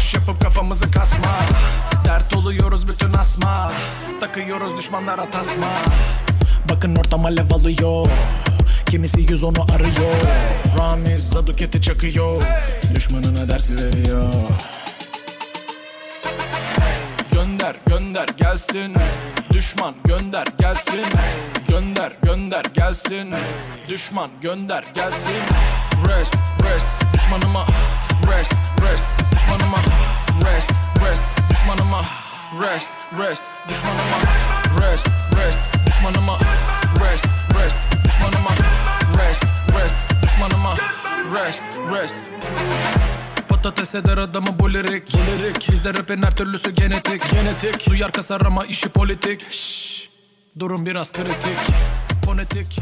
Boş yapıp kafamızı kasma. Dert oluyoruz bütün asma. Takıyoruz düşmanlara tasma. Bakın ortam alev alıyor. Kimisi yüz onu arıyor. Ramiz Zaduket'i çakıyor. Düşmanına dersi veriyor. Gönder gönder gelsin. Düşman gönder gelsin. Gönder gönder gelsin. Düşman gönder gelsin. Rest rest düşmanıma Rest rest düşmanıma. Rest rest düşmanıma. Rest rest düşmanıma. Rest rest düşmanıma. Rest rest. Patates eder adamı bu lirik Lirik Bizde rapin her türlüsü genetik. Genetik. Duyar kasar ama işi politik. Şşş. Durum biraz kritik. Fonetik